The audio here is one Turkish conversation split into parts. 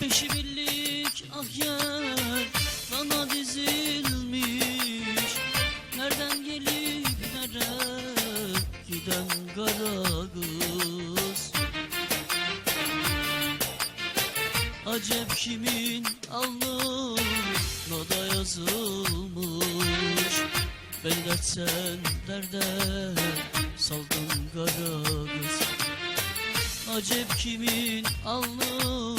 Beşi birlik ah yar bana dizilmiş. Nereden gelip nereye giden kara kız? Acep kimin alnına da yazılmış? Beni dert sen derde saldın kara kız. Acep kimin alnına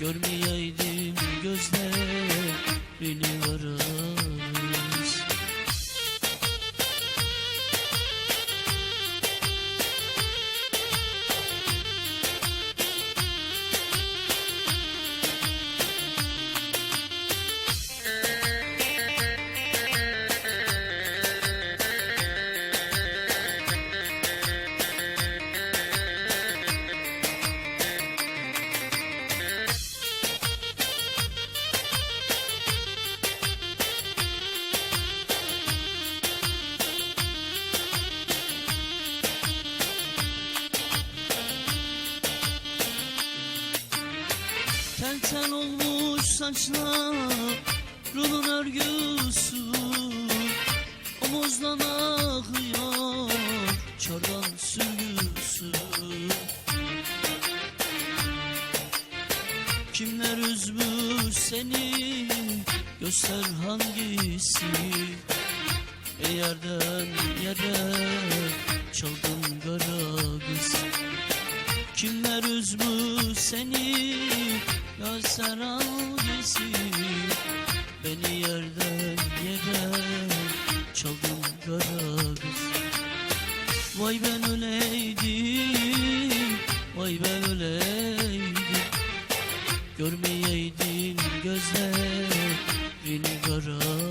Görmeyelim. Tel tel olmuş saçlarının örgüsü Omuzdan akıyor çordan sürgüsü. Kimler üzmüş seni göster hangisi? E yerden yere çaldın kara kız Kimler üzmüş seni Göster hangisi Beni yerden yere Çaldın kara Vay ben öleydim Vay ben öleydim. Görmeyeydin gözlerini kara